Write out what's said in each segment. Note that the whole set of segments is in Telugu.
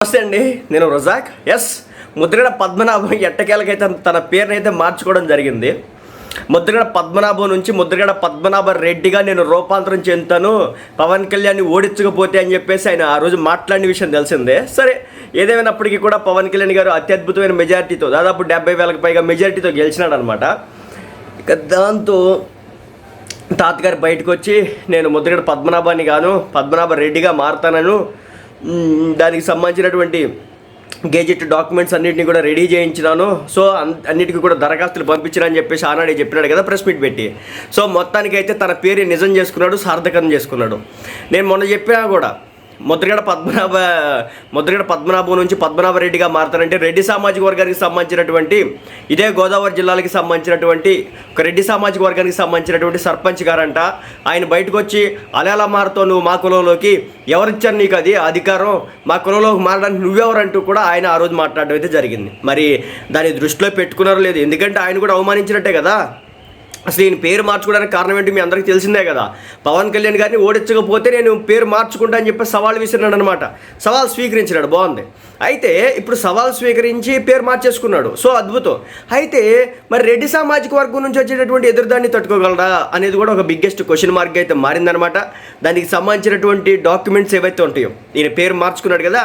నమస్తే అండి నేను రుజాక్. ఎస్ ముద్రగడ పద్మనాభం ఎట్టకేలకైతే తన పేరునైతే మార్చుకోవడం జరిగింది. ముద్రగడ పద్మనాభం నుంచి ముద్రగడ పద్మనాభ రెడ్డిగా నేను రూపాంతరం చెందుతాను. పవన్ కళ్యాణ్ని ఓడించకపోతే అని చెప్పేసి ఆయన ఆ రోజు మాట్లాడిన విషయం తెలిసిందే. సరే ఏదేమైనప్పటికీ కూడా పవన్ కళ్యాణ్ గారు అత్యద్భుతమైన మెజారిటీతో దాదాపు డెబ్బై వేలకు పైగా మెజారిటీతో గెలిచినాడు అనమాట ఇక దాంతో తాతగారు బయటకు వచ్చి నేను ముద్రగడ పద్మనాభాన్ని గాను పద్మనాభ రెడ్డిగా మారుతానను. దానికి సంబంధించినటువంటి గేజెట్ డాక్యుమెంట్స్ అన్నింటినీ కూడా రెడీ చేయించినాను. సో అన్- అన్నిటికీ కూడా దరఖాస్తులు పంపించిన అని చెప్పేసి ఆనాడే చెప్పినాడు కదా ప్రెస్ మీట్ పెట్టి. సో మొత్తానికైతే తన పేరు నిజం చేసుకున్నాడు సార్థకం చేసుకున్నాడు. నేను మొన్న చెప్పినా కూడా ముద్రగడ పద్మనాభ ముద్రగడ పద్మనాభం నుంచి పద్మనాభ రెడ్డిగా మారుతారంటే రెడ్డి సామాజిక వర్గానికి సంబంధించినటువంటి ఇదే గోదావరి జిల్లాలకి సంబంధించినటువంటి ఒక రెడ్డి సామాజిక వర్గానికి సంబంధించినటువంటి సర్పంచ్ గారంట. ఆయన బయటకు వచ్చి అలా మారుతావు నువ్వు మా కులంలోకి ఎవరిచ్చారు నీకు అది అధికారం? మా కులంలోకి మారడానికి నువ్వెవరంటూ కూడా ఆయన ఆ రోజు మాట్లాడడం అయితే జరిగింది. మరి దాన్ని దృష్టిలో పెట్టుకున్నారో లేదు. ఎందుకంటే ఆయన కూడా అవమానించినట్టే కదా. అసలు ఈయన పేరు మార్చుకోవడానికి కారణం ఏంటి మీ అందరికీ తెలిసిందే కదా? పవన్ కళ్యాణ్ గారిని ఓడించకపోతే నేను పేరు మార్చుకుంటా అని చెప్పి సవాల్ విసిరినాడు అనమాట సవాల్ స్వీకరించినాడు బాగుంది. అయితే ఇప్పుడు సవాల్ స్వీకరించి పేరు మార్చేసుకున్నాడు. సో అద్భుతం. అయితే మరి రెడ్డి సామాజిక వర్గం నుంచి వచ్చేటటువంటి ఎదురుదాన్ని తట్టుకోగలరా అనేది కూడా ఒక బిగ్గెస్ట్ క్వశ్చన్ మార్క్ అయితే మారిందనమాట దానికి సంబంధించినటువంటి డాక్యుమెంట్స్ ఏవైతే ఉంటాయో ఈయన పేరు మార్చుకున్నాడు కదా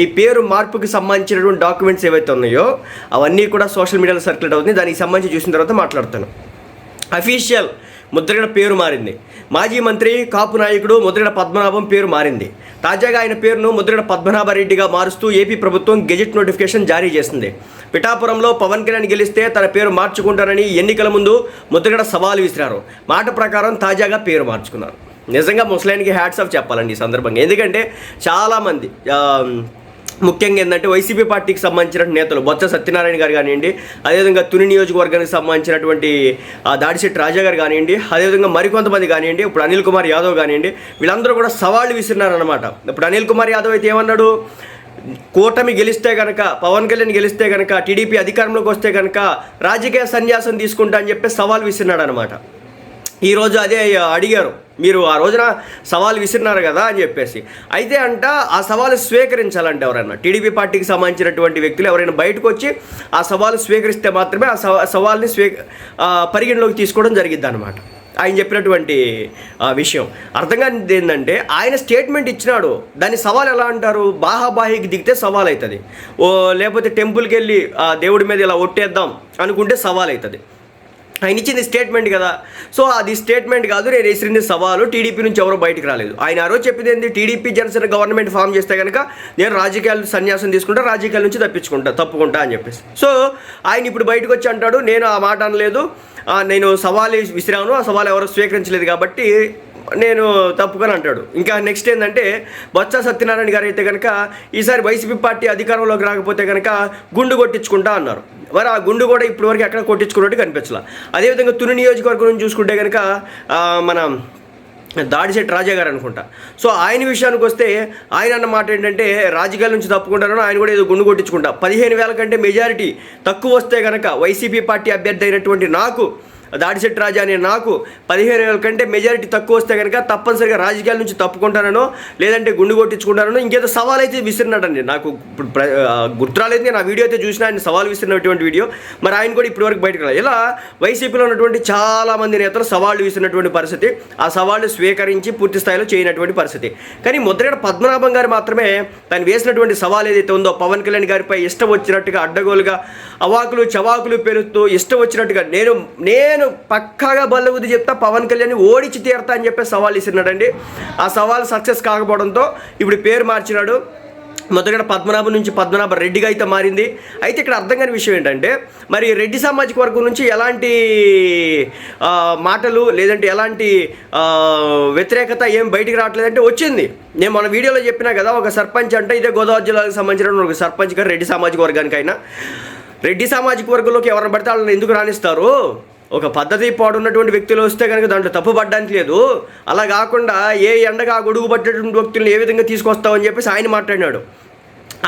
ఈ పేరు మార్పుకి సంబంధించినటువంటి డాక్యుమెంట్స్ ఏవైతే ఉన్నాయో అవన్నీ కూడా సోషల్ మీడియాలో సర్క్యులేట్ అవుతుంది దానికి సంబంధించి చూసిన తర్వాత మాట్లాడతాను. అఫీషియల్ ముద్రగడ పేరు మారింది. మాజీ మంత్రి కాపు నాయకుడు ముద్రగడ పద్మనాభం పేరు మారింది. తాజాగా ఆయన పేరును ముద్రగడ పద్మనాభరెడ్డిగా మారుస్తూ ఏపీ ప్రభుత్వం గెజెట్ నోటిఫికేషన్ జారీ చేసింది. పిఠాపురంలో పవన్ కళ్యాణ్ గెలిస్తే తన పేరు మార్చుకుంటారని ఎన్నికల ముందు ముద్రగడ సవాలు విసిరారు. మాట ప్రకారం తాజాగా పేరు మార్చుకున్నారు. నిజంగా ముస్లానికి హ్యాట్స్ ఆఫ్ చెప్పాలండి ఈ సందర్భంగా. ఎందుకంటే చాలామంది ముఖ్యంగా ఏంటంటే వైసీపీ పార్టీకి సంబంధించిన నేతలు బొత్స సత్యనారాయణ గారు కానివ్వండి అదేవిధంగా తుని నియోజకవర్గానికి సంబంధించినటువంటి దాడిశెట్టి రాజా గారు కానివ్వండి అదేవిధంగా మరికొంతమంది కానివ్వండి ఇప్పుడు అనిల్ కుమార్ యాదవ్ కానివ్వండి వీళ్ళందరూ కూడా సవాళ్ళు విసిరినారనమాట ఇప్పుడు అనిల్ కుమార్ యాదవ్ అయితే ఏమన్నాడు? కూటమి గెలిస్తే కనుక పవన్ కళ్యాణ్ గెలిస్తే కనుక టీడీపీ అధికారంలోకి వస్తే కనుక రాజకీయ సన్యాసం తీసుకుంటా అని చెప్పి సవాల్ విసిరినాడు అనమాట ఈరోజు అదే అడిగారు. మీరు ఆ రోజున సవాల్ విసిరినారు కదా అని చెప్పేసి. అయితే అంట ఆ సవాలు స్వీకరించాలంటే ఎవరైనా. టీడీపీ పార్టీకి సంబంధించినటువంటి వ్యక్తులు ఎవరైనా బయటకు వచ్చి ఆ సవాలు స్వీకరిస్తే మాత్రమే ఆ సవాల్ని స్వీ పరిగణలోకి తీసుకోవడం జరిగిద్ది అనమాట ఆయన చెప్పినటువంటి విషయం. అర్థం కానిది ఏంటంటే ఆయన స్టేట్మెంట్ ఇచ్చినాడు. దాని సవాల్ ఎలా అంటారు? బాహాబాహికి దిగితే సవాల్ అవుతుంది ఓ లేకపోతే టెంపుల్కి వెళ్ళి ఆ దేవుడి మీద ఇలా ఒట్టేద్దాం అనుకుంటే సవాల్ అవుతుంది ఆయన ఇచ్చింది స్టేట్మెంట్ కదా. సో అది స్టేట్మెంట్ కాదు నేను వేసింది సవాలు టీడీపీ నుంచి ఎవరో బయటకు రాలేదు. ఆయన ఆ రోజు చెప్పింది ఏంటి టీడీపీ జనసేన గవర్నమెంట్ ఫామ్ చేస్తే కనుక నేను రాజకీయాలు సన్యాసం తీసుకుంటా రాజకీయాల నుంచి తప్పించుకుంటా తప్పుకుంటా అని చెప్పేసి. సో ఆయన ఇప్పుడు బయటకు వచ్చి అంటాడు నేను ఆ మాట అనలేదు. నేను సవాల్ విసిరాను ఆ సవాల్ ఎవరు స్వీకరించలేదు కాబట్టి నేను తప్పుకొని అంటాడు. ఇంకా నెక్స్ట్ ఏంటంటే బొత్స సత్యనారాయణ గారు అయితే కనుక ఈసారి వైసీపీ పార్టీ అధికారంలోకి రాకపోతే కనుక గుండు కొట్టించుకుంటా అన్నారు. మరి ఆ గుండు కూడా ఇప్పటివరకు ఎక్కడ కొట్టించుకున్నట్టు కనిపించలా. అదేవిధంగా తుని నియోజకవర్గం నుంచి చూసుకుంటే కనుక మన దాడిశెట్టి రాజా గారు అనుకుంటా. సో ఆయన విషయానికి వస్తే ఆయన అన్న మాట ఏంటంటే రాజకీయాల నుంచి తప్పుకుంటారని ఆయన కూడా ఏదో గుండు కొట్టించుకుంటా. పదిహేను వేల కంటే మెజారిటీ తక్కువ వస్తే కనుక వైసీపీ పార్టీ అభ్యర్థి అయినటువంటి నాకు దాడిశెట్టి రాజా అనే నాకు పదిహేను వేల కంటే మెజారిటీ తక్కువ వస్తే కనుక తప్పనిసరిగా రాజకీయాల నుంచి తప్పుకుంటానో లేదంటే గుండు కొట్టించుకుంటానో ఇంకేదో సవాల్ అయితే విసిరినాడండి. నాకు ఇప్పుడు ప్ర- గుర్తురాలేదు నేను ఆ వీడియో అయితే చూసిన ఆయన సవాల్ విసిరినటువంటి వీడియో. మరి ఆయన కూడా ఇప్పటివరకు బయటకు రాలేదు. ఇలా వైసీపీలో ఉన్నటువంటి చాలా మంది నేతలు సవాళ్ళు విసిరినటువంటి పరిస్థితి ఆ సవాళ్ళు స్వీకరించి పూర్తి స్థాయిలో చేయనటువంటి పరిస్థితి. కానీ ముద్రగడ పద్మనాభం గారు మాత్రమే తను వేసినటువంటి సవాల్ ఏదైతే ఉందో పవన్ కళ్యాణ్ గారిపై ఇష్టం వచ్చినట్టుగా అడ్డగోలుగా అవాకులు చవాకులు పెరుగుతూ ఇష్టం వచ్చినట్టుగా నేను నేను నేను పక్కాగా బల్లగుద్ది చెప్తా పవన్ కళ్యాణ్ ఓడిచి తీరతా అని చెప్పి సవాల్ ఇస్తున్నాడండి. ఆ సవాల్ సక్సెస్ కాకపోవడంతో ఇప్పుడు పేరు మార్చినాడు. మొదట పద్మనాభం నుంచి పద్మనాభ రెడ్డిగా అయితే మారింది. అయితే ఇక్కడ అర్థం కాని విషయం ఏంటంటే మరి రెడ్డి సామాజిక వర్గం నుంచి ఎలాంటి మాటలు లేదంటే ఎలాంటి వ్యతిరేకత ఏం బయటికి రావట్లేదంటే వచ్చింది. నేను మన వీడియోలో చెప్పినా కదా ఒక సర్పంచ్ అంటే ఇదే గోదావరి జిల్లాకు సంబంధించిన ఒక సర్పంచ్ గారు రెడ్డి సామాజిక వర్గానికైనా. రెడ్డి సామాజిక వర్గంలోకి ఎవరిని పడితే వాళ్ళని ఎందుకు రాణిస్తారు ఒక పద్ధతి పాడున్నటువంటి వ్యక్తులు వస్తే కనుక దాంట్లో తప్పు పడ్డానికి లేదు. అలా కాకుండా ఏ ఎండగా ఆ గొడుగు పట్టేటువంటి వ్యక్తులను ఏ విధంగా తీసుకొస్తామని చెప్పేసి ఆయన మాట్లాడినాడు.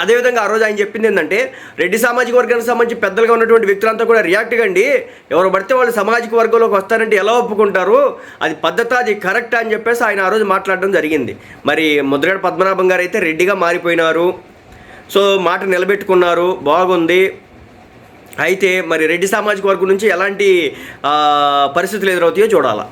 అదేవిధంగా ఆ రోజు ఆయన చెప్పింది ఏంటంటే రెడ్డి సామాజిక వర్గానికి సంబంధించి పెద్దలుగా ఉన్నటువంటి వ్యక్తులంతా కూడా రియాక్ట్ కండి. ఎవరు పడితే వాళ్ళు సామాజిక వర్గంలోకి వస్తారంటే ఎలా ఒప్పుకుంటారు? అది పద్ధత అది కరెక్ట్ అని చెప్పేసి ఆయన ఆ రోజు మాట్లాడడం జరిగింది. మరి ముద్రగడ పద్మనాభం గారు అయితే రెడ్డిగా మారిపోయినారు. సో మాట నిలబెట్టుకున్నారు. బాగుంది. అయితే మరి రెడ్డి సామాజిక వర్గం నుంచి ఎలాంటి పరిస్థితులు ఎదురవుతాయో చూడాలా.